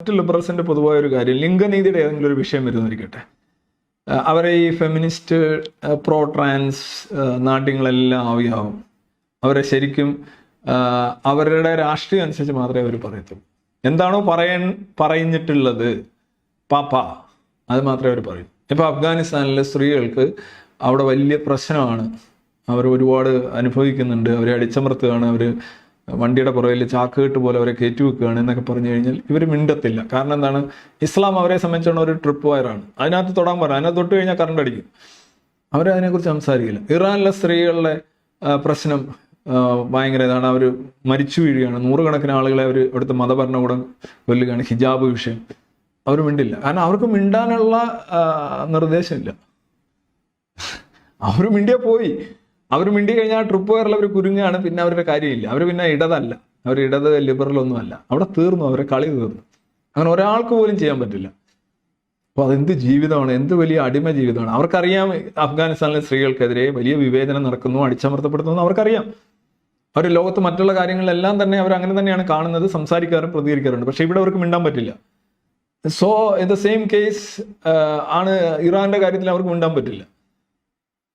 മറ്റ് ലിബറൽസിന്റെ പൊതുവായ ഒരു കാര്യം ലിംഗനീതിയുടെ ഏതെങ്കിലും ഒരു വിഷയം വരുന്നിരിക്കട്ടെ അവരെ ഈ ഫെമിനിസ്റ്റ് പ്രോ ട്രാൻസ് നാട്യങ്ങളെല്ലാം ആവിയാവും. അവരെ ശരിക്കും അവരുടെ രാഷ്ട്രീയം അനുസരിച്ച് മാത്രമേ അവർ പറയത്തുള്ളൂ. എന്താണോ പറയാൻ പറഞ്ഞിട്ടുള്ളത് പാപ്പ അത് മാത്രമേ അവർ പറയൂ. ഇപ്പം അഫ്ഗാനിസ്ഥാനിലെ സ്ത്രീകൾക്ക് അവിടെ വലിയ പ്രശ്നമാണ്. അവർ ഒരുപാട് അനുഭവിക്കുന്നുണ്ട് അവരെ അടിച്ചമർത്തുകയാണ് അവർ വണ്ടിയുടെ പുറകിൽ ചാക്കുകെട്ട് പോലെ അവരെ കയറ്റി വെക്കുകയാണ് എന്നൊക്കെ പറഞ്ഞു കഴിഞ്ഞാൽ ഇവർ മിണ്ടത്തില്ല. കാരണം എന്താണ്? ഇസ്ലാം അവരെ സംബന്ധിച്ചുള്ള ഒരു ട്രിപ്പ് വയറാണ്. അതിനകത്ത് തൊടാൻ പറയാം അതിനകത്ത് തൊട്ട് കഴിഞ്ഞാൽ കറണ്ട് അടിക്കും. അവരതിനെക്കുറിച്ച് സംസാരിക്കില്ല. ഇറാനിലെ സ്ത്രീകളുടെ പ്രശ്നം ഭയങ്കര ഇതാണ്. അവർ മരിച്ചു വീഴുകയാണ്. നൂറുകണക്കിന് ആളുകളെ അവർ അവിടുത്തെ മതഭരണകൂടം കൊല്ലുകയാണ്. ഹിജാബ് വിഷയം. അവർ മിണ്ടില്ല. കാരണം അവർക്ക് മിണ്ടാനുള്ള നിർദ്ദേശമില്ല അവർ മിണ്ടിയാൽ പോയി. അവർ മിണ്ടി കഴിഞ്ഞാൽ ട്രിപ്പ് വയറിൽ അവർ കുരുങ്ങാണ് പിന്നെ അവരുടെ കാര്യമില്ല. അവർ പിന്നെ ഇടതല്ല. അവർ ഇടത് ലിബറൽ ഒന്നും അല്ല. അവിടെ തീർന്നു അവരെ കളി തീർന്നു. അങ്ങനെ ഒരാൾക്ക് പോലും ചെയ്യാൻ പറ്റില്ല. അപ്പോൾ അതെന്ത് ജീവിതമാണ്? എന്ത് വലിയ അടിമ ജീവിതമാണ്? അവർക്കറിയാം അഫ്ഗാനിസ്ഥാനിലെ സ്ത്രീകൾക്കെതിരെ വലിയ വിവേചനം നടക്കുന്നു അടിച്ചമർത്തപ്പെടുന്നു അവർക്കറിയാം. അവർ ലോകത്ത് മറ്റുള്ള കാര്യങ്ങളെല്ലാം തന്നെ അവർ അങ്ങനെ തന്നെയാണ് കാണുന്നത് സംസാരിക്കാറും പ്രതികരിക്കാറുണ്ട്. പക്ഷെ ഇവിടെ അവർക്ക് മിണ്ടാൻ പറ്റില്ല. So in the same case ആണ് ഇറാന്റെ കാര്യത്തിൽ അവർക്ക് മിണ്ടാൻ പറ്റില്ല.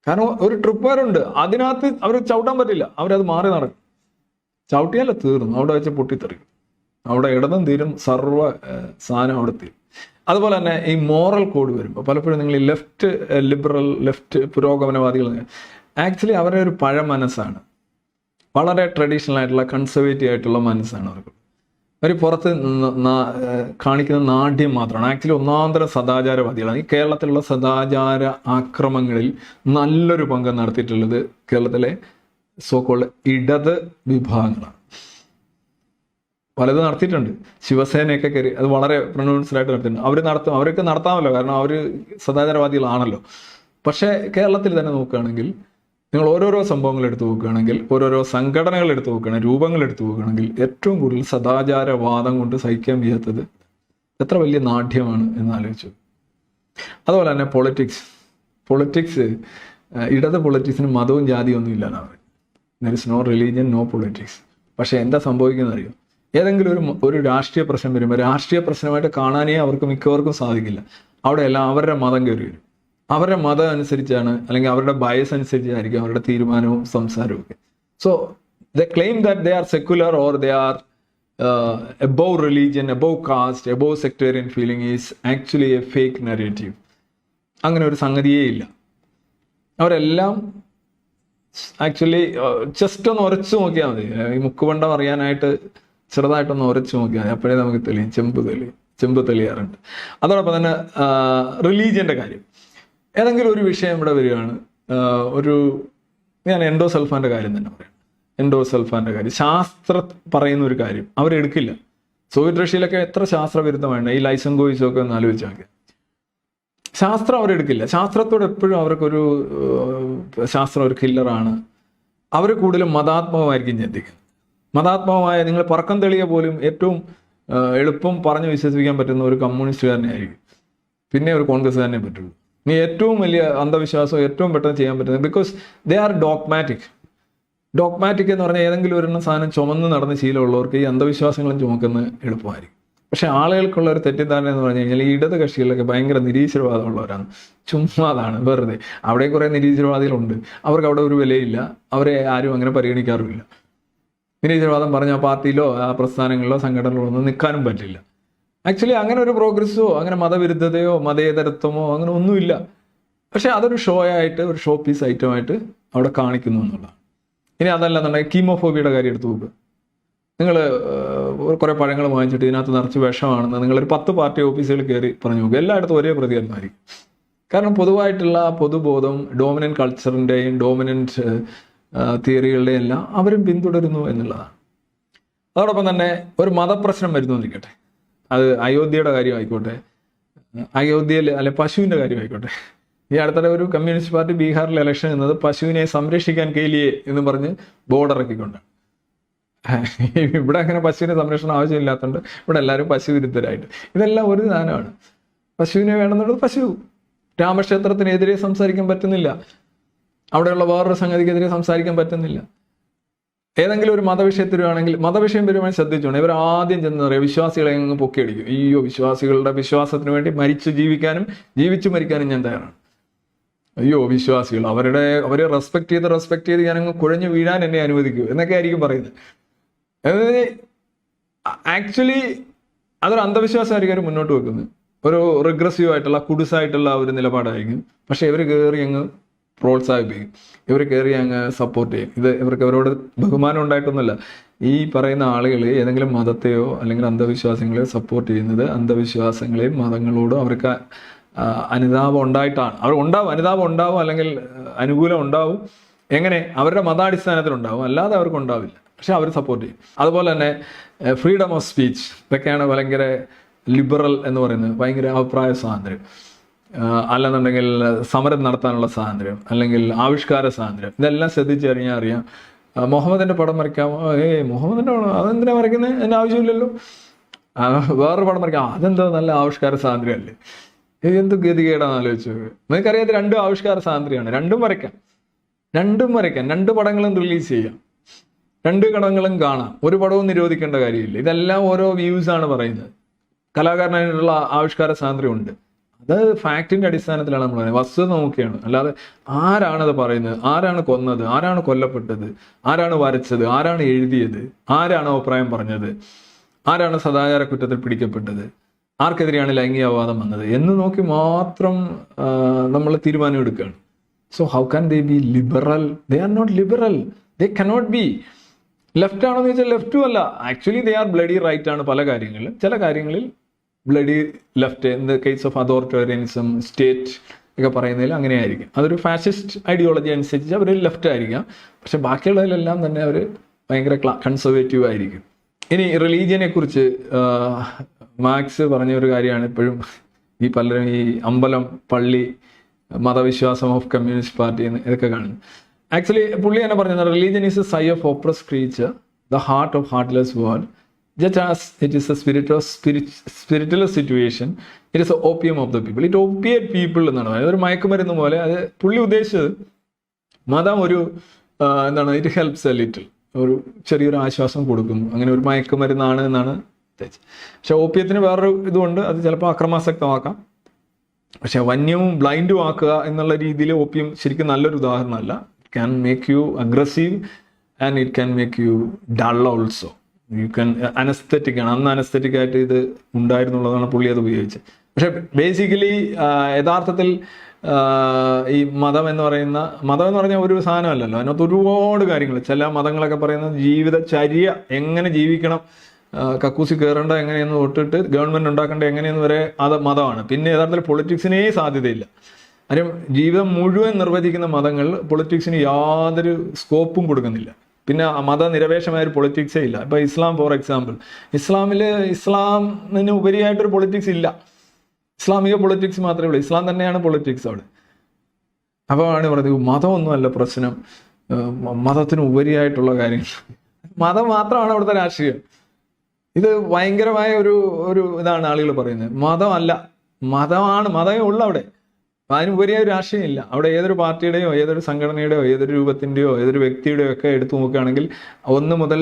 കാരണം ഒരു ട്രിപ്പ് ഉണ്ട് അതിനകത്ത് അവർ ചവിട്ടാൻ പറ്റില്ല. അവരത് മാറി നടക്കും. ചവിട്ടിയാലേ തീർന്നു. അവിടെ വെച്ച് പൊട്ടിത്തെറിക്കും. അവിടെ ഇടതും തീരും സർവ സാധനം അവിടെ തീരും. അതുപോലെ തന്നെ ഈ മോറൽ കോഡ് വരുമ്പോൾ പലപ്പോഴും നിങ്ങൾ ഈ ലെഫ്റ്റ് ലിബറൽ ലെഫ്റ്റ് പുരോഗമനവാദികൾ ആക്ച്വലി അവരുടെ ഒരു പഴ മനസ്സാണ് വളരെ ട്രഡീഷണൽ ആയിട്ടുള്ള കൺസർവേറ്റീവ് ആയിട്ടുള്ള മനസ്സാണ് അവർക്ക്. അവർ പുറത്ത് കാണിക്കുന്ന നാട്യം മാത്രമാണ്. ആക്ച്വലി ഒന്നാന്തര സദാചാരവാദികളാണ്. ഈ കേരളത്തിലുള്ള സദാചാര ആക്രമങ്ങളിൽ നല്ലൊരു പങ്ക് നടത്തിയിട്ടുള്ളത് കേരളത്തിലെ സോക്കോൾ ഇടത് വിഭാഗങ്ങളാണ്. പലത് നടത്തിയിട്ടുണ്ട്. ശിവസേനയൊക്കെ കയറി അത് വളരെ പ്രൊണൗൺസ്ഡ് ആയിട്ട് നടത്തിയിട്ടുണ്ട്. അവർ നടത്തും അവരൊക്കെ നടത്താമല്ലോ. കാരണം അവർ സദാചാരവാദികളാണല്ലോ. പക്ഷേ കേരളത്തിൽ തന്നെ നോക്കുകയാണെങ്കിൽ നിങ്ങൾ ഓരോരോ സംഭവങ്ങൾ എടുത്തു നോക്കുകയാണെങ്കിൽ ഓരോരോ സംഘടനകൾ എടുത്തു നോക്കുകയാണെങ്കിൽ രൂപങ്ങൾ എടുത്തു നോക്കുകയാണെങ്കിൽ ഏറ്റവും കൂടുതൽ സദാചാരവാദം കൊണ്ട് സഹിക്കാൻ വയ്യാത്തത് എത്ര വലിയ നാട്യമാണ് എന്ന് ആലോചിച്ചു. അതുപോലെ തന്നെ പൊളിറ്റിക്സ് പൊളിറ്റിക്സ് ഇടത് പൊളിറ്റിക്സിന് മതവും ജാതിയും ഒന്നും ഇല്ലാന്നാണ് പറയുന്നത്. There is no religion no politics പക്ഷേ എന്താ സംഭവിക്കുന്നത് അറിയോ? ഏതെങ്കിലും ഒരു ഒരു രാഷ്ട്രീയ പ്രശ്നം വരുമ്പോൾ രാഷ്ട്രീയ പ്രശ്നമായിട്ട് കാണാനേ അവർക്ക് മിക്കവർക്കും സാധിക്കില്ല. അവിടെ എല്ലാം അവരുടെ മതം കയറി വരും. അവരുടെ മതം അനുസരിച്ചാണ് അല്ലെങ്കിൽ അവരുടെ ബയസ് അനുസരിച്ചായിരിക്കും അവരുടെ തീരുമാനവും സംസാരവും ഒക്കെ. So the claim that they are secular or they are above religion above caste above sectarian feeling is actually a fake narrative അങ്ങനെ ഒരു സംഗതിയേ ഇല്ല. അവരെല്ലാം ആക്ച്വലി ജസ്റ്റ് ഒന്ന് ഉരച്ചു നോക്കിയാൽ മതി. ഈ മുക്കുപണ്ടം അറിയാനായിട്ട് ചെറുതായിട്ടൊന്ന് ഉരച്ചു നോക്കിയാൽ മതി. അപ്പോഴേ നമുക്ക് തെളിയും. ചെമ്പ് തെളിയും. ചെമ്പ് തെളിയാറുണ്ട്. അതോടൊപ്പം തന്നെ റിലീജിയന്റെ കാര്യം. ഏതെങ്കിലും ഒരു വിഷയം ഇവിടെ വരികയാണ്. ഒരു ഞാൻ എൻഡോ സൽഫാന്റെ കാര്യം തന്നെ പറയാം. എൻഡോ സൽഫാന്റെ കാര്യം. ശാസ്ത്ര പറയുന്ന ഒരു കാര്യം അവരെടുക്കില്ല സോവിയറ്റ് റഷ്യയിലൊക്കെ എത്ര ശാസ്ത്രവിരുദ്ധമാണ്. ഈ ലൈസം ഒക്കെ ഒന്ന് ആലോചിച്ചാൽ ശാസ്ത്രം അവരെടുക്കില്ല ശാസ്ത്രത്തോട് എപ്പോഴും അവർക്കൊരു ശാസ്ത്രം ഒരു കില്ലറാണ് അവർ കൂടുതലും മതാത്മകമായിരിക്കും ചിന്തിക്കുന്നത്. മതാത്മകമായ നിങ്ങൾ പറക്കം തെളിയ പോലും ഏറ്റവും എളുപ്പം പറഞ്ഞ് വിശ്വസിപ്പിക്കാൻ പറ്റുന്ന ഒരു കമ്മ്യൂണിസ്റ്റുകാരനെ ആയിരിക്കും. പിന്നെ ഒരു കോൺഗ്രസ്സുകാരനെ പറ്റുള്ളൂ. നീ ഏറ്റവും വലിയ അന്ധവിശ്വാസം ഏറ്റവും പെട്ടെന്ന് ചെയ്യാൻ പറ്റുന്നത് because they are dogmatic dogmatic എന്ന് പറഞ്ഞാൽ ഏതെങ്കിലും ഒരു സാധനം ചുമന്ന് നടന്ന ശീലമുള്ളവർക്ക് ഈ അന്ധവിശ്വാസങ്ങളും ചുമക്കുന്ന എളുപ്പമായിരിക്കും. പക്ഷെ ആളുകൾക്കുള്ള ഒരു തെറ്റിദ്ധാരണ എന്ന് പറഞ്ഞു കഴിഞ്ഞാൽ ഈ ഇടത് കക്ഷികളിലൊക്കെ ഭയങ്കര നിരീശ്വരവാദമുള്ളവരാണ്. ചുമ്മാതാണ് വെറുതെ. അവിടെ കുറേ നിരീശ്വരവാദികളുണ്ട്. അവർക്ക് അവിടെ ഒരു വിലയില്ല. അവരെ ആരും അങ്ങനെ പരിഗണിക്കാറുമില്ല. നിരീശ്വരവാദം പറഞ്ഞാൽ പാർട്ടിയിലോ ആ പ്രസ്ഥാനങ്ങളിലോ സംഘടനകളിലോ ഒന്നും നിൽക്കാനും പറ്റില്ല. ആക്ച്വലി അങ്ങനെ ഒരു പ്രോഗ്രസ്സോ അങ്ങനെ മതവിരുദ്ധതയോ മതേതരത്വമോ അങ്ങനെ ഒന്നുമില്ല. പക്ഷെ അതൊരു ഷോ ആയിട്ട് ഒരു ഷോ പീസ് ഐറ്റമായിട്ട് അവിടെ കാണിക്കുന്നു എന്നുള്ളതാണ്. ഇനി അതല്ല എന്നുണ്ടെങ്കിൽ കീമോഫോബിയുടെ കാര്യം എടുത്തു നോക്ക്. നിങ്ങൾ കുറേ പഴങ്ങൾ വാങ്ങിച്ചിട്ട് ഇതിനകത്ത് നിറച്ച് വിഷമാണെന്ന് നിങ്ങളൊരു പത്ത് പാർട്ടി ഓഫീസുകൾ കയറി പറഞ്ഞു നോക്കുക എല്ലായിടത്തും ഒരേ പ്രതികരണമായിരിക്കും. കാരണം പൊതുവായിട്ടുള്ള പൊതുബോധം ഡോമിനന്റ് കൾച്ചറിന്റെയും ഡോമിനന്റ് തിയറികളുടെയും എല്ലാം അവരും പിന്തുടരുന്നു എന്നുള്ളതാണ്. അതോടൊപ്പം തന്നെ ഒരു മതപ്രശ്നം വരുന്നു എന്നിരിക്കട്ടെ അത് അയോധ്യയുടെ കാര്യമായിക്കോട്ടെ. അയോധ്യയിൽ അല്ലെ പശുവിന്റെ കാര്യമായിക്കോട്ടെ. ഈ അടുത്തിടെ ഒരു കമ്മ്യൂണിസ്റ്റ് പാർട്ടി ബീഹാറിൽ ഇലക്ഷൻ എന്നത് പശുവിനെ സംരക്ഷിക്കാൻ കേലിയെ എന്ന് പറഞ്ഞ് ബോർഡ് ഇറക്കിക്കൊണ്ട്. ഇവിടെ അങ്ങനെ പശുവിനെ സംരക്ഷണം ആവശ്യമില്ലാത്തതുകൊണ്ട് ഇവിടെ എല്ലാവരും പശു വിരുദ്ധരായിട്ട്. ഇതെല്ലാം ഒരു ദാനമാണ് പശുവിനെ വേണമെന്നുള്ളത് പശു. രാമക്ഷേത്രത്തിനെതിരെ സംസാരിക്കാൻ പറ്റുന്നില്ല. അവിടെയുള്ള വേറൊരു സംഗതിക്കെതിരെ സംസാരിക്കാൻ പറ്റുന്നില്ല. ഏതെങ്കിലും ഒരു മതവിഷയത്തിൽ വരുവാണെങ്കിൽ മതവിഷയം വരുവാണെങ്കിൽ ശ്രദ്ധിച്ചോണം. ഇവർ ആദ്യം ചെന്ന് പറയാം വിശ്വാസികളെ അങ്ങ് പൊക്കിയടിക്കും. അയ്യോ വിശ്വാസികളുടെ വിശ്വാസത്തിന് വേണ്ടി മരിച്ചു ജീവിക്കാനും ജീവിച്ചു മരിക്കാനും ഞാൻ തയ്യാറാണ്. അയ്യോ വിശ്വാസികൾ അവരുടെ അവരെ റെസ്പെക്ട് ചെയ്ത് റെസ്പെക്ട് ചെയ്ത് ഞാനങ്ങ് കുഴഞ്ഞു വീഴാൻ എന്നെ അനുവദിക്കൂ എന്നൊക്കെ ആയിരിക്കും പറയുന്നത്. ആക്ച്വലി അതൊരു അന്ധവിശ്വാസമായിരിക്കും അവർ മുന്നോട്ട് വെക്കുന്നത്. ഒരു റിഗ്രസീവ് ആയിട്ടുള്ള കുടുസായിട്ടുള്ള ഒരു നിലപാടായിരിക്കും. പക്ഷെ ഇവർ കയറി അങ്ങ് പ്രോത്സാഹിപ്പിക്കും. ഇവർ കയറി അങ്ങ് സപ്പോർട്ട് ചെയ്യും. ഇത് ഇവർക്ക് അവരോട് ബഹുമാനം ഉണ്ടായിട്ടൊന്നുമല്ല. ഈ പറയുന്ന ആളുകൾ ഏതെങ്കിലും മതത്തെയോ അല്ലെങ്കിൽ അന്ധവിശ്വാസങ്ങളെയോ സപ്പോർട്ട് ചെയ്യുന്നത് അന്ധവിശ്വാസങ്ങളെയും മതങ്ങളോടും അവർക്ക് അനുതാപം ഉണ്ടായിട്ടാണ്. അവർ ഉണ്ടാവും അനുതാപം ഉണ്ടാവും അല്ലെങ്കിൽ അനുകൂലം ഉണ്ടാവും. എങ്ങനെ? അവരുടെ മതാടിസ്ഥാനത്തിൽ ഉണ്ടാവും. അല്ലാതെ അവർക്ക് ഉണ്ടാവില്ല. പക്ഷെ അവർ സപ്പോർട്ട് ചെയ്യും. അതുപോലെ തന്നെ ഫ്രീഡം ഓഫ് സ്പീച്ച് ഇതൊക്കെയാണ് ഭയങ്കര ലിബറൽ എന്ന് പറയുന്നത്. ഭയങ്കര അഭിപ്രായ സ്വാതന്ത്ര്യം. അല്ലെന്നുണ്ടെങ്കിൽ സമരം നടത്താനുള്ള സ്വാതന്ത്ര്യം അല്ലെങ്കിൽ ആവിഷ്കാര സ്വാതന്ത്ര്യം ഇതെല്ലാം ശ്രദ്ധിച്ചു അറിയാം. മുഹമ്മദിന്റെ പടം വരയ്ക്കാമോ ഏ മുഹമ്മദിന്റെ പടം അതെന്തിനാ വരയ്ക്കുന്നത് അതിന് ആവശ്യമില്ലല്ലോ. വേറൊരു പടം വരയ്ക്കാം. അതെന്തോ നല്ല ആവിഷ്കാര സ്വാതന്ത്ര്യമല്ലേ എന്ത് ഗതികേടാന്ന് ആലോചിച്ചു നിങ്ങൾക്കറിയാം രണ്ടും ആവിഷ്കാര സ്വാതന്ത്ര്യമാണ്. രണ്ടും വരയ്ക്കാം. രണ്ടും വരയ്ക്കാം. രണ്ട് പടങ്ങളും റിലീസ് ചെയ്യാം. രണ്ട് പടങ്ങളും കാണാം. ഒരു പടവും നിരോധിക്കേണ്ട കാര്യമില്ല. ഇതെല്ലാം ഓരോ വ്യൂസ് ആണ് പറയുന്നത്. കലാകാരനായിട്ടുള്ള ആവിഷ്കാര സ്വാതന്ത്ര്യമുണ്ട്. അത് ഫാക്ടിന്റെ അടിസ്ഥാനത്തിലാണ് നമ്മൾ പറയുന്നത്. വസ്തുത നോക്കിയാണ്. അല്ലാതെ ആരാണത് പറയുന്നത്? ആരാണ് കൊന്നത്? ആരാണ് കൊല്ലപ്പെട്ടത്? ആരാണ് വരച്ചത്? ആരാണ് എഴുതിയത്? ആരാണ് അഭിപ്രായം പറഞ്ഞത്? ആരാണ് സദാചാര കുറ്റത്തിൽ പിടിക്കപ്പെട്ടത്? ആർക്കെതിരെയാണ് ലൈംഗികവാദം വന്നത്? എന്ന് നോക്കി മാത്രം നമ്മൾ തീരുമാനം എടുക്കുകയാണ്. So how can they be liberal they are not liberal they cannot be left ആണോ എന്ന് ചോദിച്ചാൽ ലെഫ്റ്റും അല്ല. Actually they are bloody right ആണ് പല കാര്യങ്ങളിലും. ചില കാര്യങ്ങളിൽ bloody left in the case of authoritarianism state ഒക്കെ പറയുന്നതിൽ അങ്ങനെയായിരിക്കും. അതൊരു ഫാസിസ്റ്റ് ഐഡിയോളജി അനുസരിച്ച് അവർ ലെഫ്റ്റ് ആയിരിക്കാം. പക്ഷെ ബാക്കിയുള്ളതിലെല്ലാം തന്നെ അവർ ഭയങ്കര കൺസർവേറ്റീവ് ആയിരിക്കും. ഇനി റിലീജിയനെ കുറിച്ച് മാക്സ് പറഞ്ഞ ഒരു കാര്യമാണ് ഇപ്പോഴും ഈ പലരും ഈ അമ്പലം പള്ളി മതവിശ്വാസം ഓഫ് കമ്മ്യൂണിസ്റ്റ് പാർട്ടി ഇതൊക്കെ കാണുന്നു ആക്ച്വലി പുള്ളി തന്നെ പറഞ്ഞത് religion is a sigh of oppress creature the heart of heartless world just as it is a spirit of spiritual situation it is a opium of the people it opiate people എന്നാണ് പറയുന്നത്. ഒരു മയക്കുമരുന്ന് പോലെ അത് പുള്ളി ഉദ്ദേശിച്ചത് മതം ഒരു എന്താണ് ഇറ്റ് ഹെൽപ്സ് എ ലിറ്റിൽ ഒരു ചെറിയൊരു ആശ്വാസം കൊടുക്കും അങ്ങനെ ഒരു മയക്കുമരുന്നാണ് എന്നാണ് പക്ഷെ ഓപ്പിയത്തിന് വേറൊരു ഇതുകൊണ്ട് അത് ചിലപ്പോൾ അക്രമാസക്തമാക്കാം. പക്ഷെ വന്യവും ബ്ലൈൻഡും ആക്കുക എന്നുള്ള രീതിയിൽ ഓപ്പിയം ശരിക്കും നല്ലൊരു ഉദാഹരണമല്ല. It can make you aggressive and it can make you dull also you can anaesthetic ആണ്. അന്ന് അനസ്തറ്റിക് ആയിട്ട് ഇത് ഉണ്ടായിരുന്നുള്ളതാണ് പുള്ളി അത് ഉപയോഗിച്ചത്. പക്ഷെ ബേസിക്കലി യഥാർത്ഥത്തിൽ ഈ മതം എന്ന് പറയുന്ന മതം എന്ന് പറഞ്ഞാൽ ഒരു സാധനമല്ലല്ലോ. അതിനകത്ത് ഒരുപാട് കാര്യങ്ങൾ. ചില മതങ്ങളൊക്കെ പറയുന്നത് ജീവിതചര്യ എങ്ങനെ ജീവിക്കണം കക്കൂസി കയറേണ്ട എങ്ങനെയെന്ന് തൊട്ടിട്ട് ഗവൺമെന്റ് ഉണ്ടാക്കേണ്ട എങ്ങനെയെന്ന് വരെ അത് മതമാണ്. പിന്നെ യഥാർത്ഥത്തിൽ പൊളിറ്റിക്സിനേ സാധ്യതയില്ല. കാര്യം ജീവിതം മുഴുവൻ നിർവചിക്കുന്ന മതങ്ങൾ പൊളിറ്റിക്സിന് യാതൊരു സ്കോപ്പും കൊടുക്കുന്നില്ല. പിന്നെ മതനിരപേക്ഷമായ ഒരു പൊളിറ്റിക്സേ ഇല്ല. ഇപ്പൊ ഇസ്ലാം ഫോർ എക്സാമ്പിൾ ഇസ്ലാമിൽ ഇസ്ലാമിന് ഉപരിയായിട്ടൊരു പൊളിറ്റിക്സ് ഇല്ല. ഇസ്ലാമിക പൊളിറ്റിക്സ് മാത്രമേ ഉള്ളൂ. ഇസ്ലാം തന്നെയാണ് പൊളിറ്റിക്സ് അവിടെ. അപ്പോൾ ആണ് പറഞ്ഞത് മതമൊന്നുമല്ല പ്രശ്നം. മതത്തിന് ഉപരിയായിട്ടുള്ള കാര്യങ്ങൾ. മതം മാത്രമാണ് അവിടുത്തെ രാഷ്ട്രീയം. ഇത് ഭയങ്കരമായ ഒരു ഒരു ഇതാണ് ആളുകൾ പറയുന്നത്. മതമല്ല. മതമാണ് മതമേ ഉള്ളൂ അവിടെ. അതിനുപരിയായ ഒരു രാഷ്ട്രീയം ഇല്ല അവിടെ ഏതൊരു പാർട്ടിയുടെയോ ഏതൊരു സംഘടനയുടെയോ ഏതൊരു രൂപത്തിന്റെയോ ഏതൊരു വ്യക്തിയുടെയോ ഒക്കെ എടുത്തു നോക്കുകയാണെങ്കിൽ ഒന്ന് മുതൽ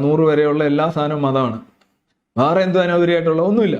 നൂറ് വരെയുള്ള എല്ലാ സാധനവും മതമാണ് വേറെ എന്തോ അനൗകര്യമായിട്ടുള്ള ഒന്നുമില്ല.